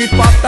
it pop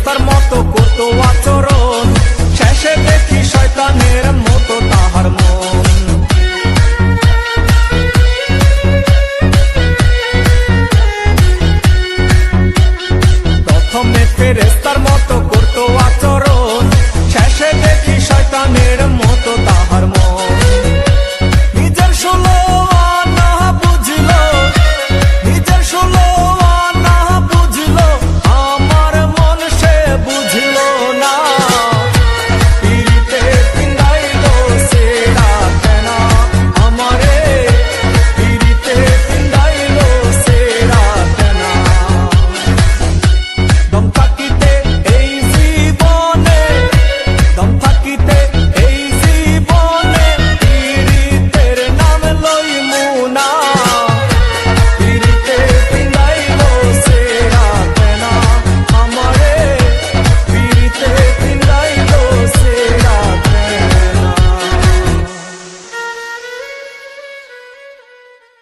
রাস্তার মতো কত আচরণ। শেষে দেখি শয়তানের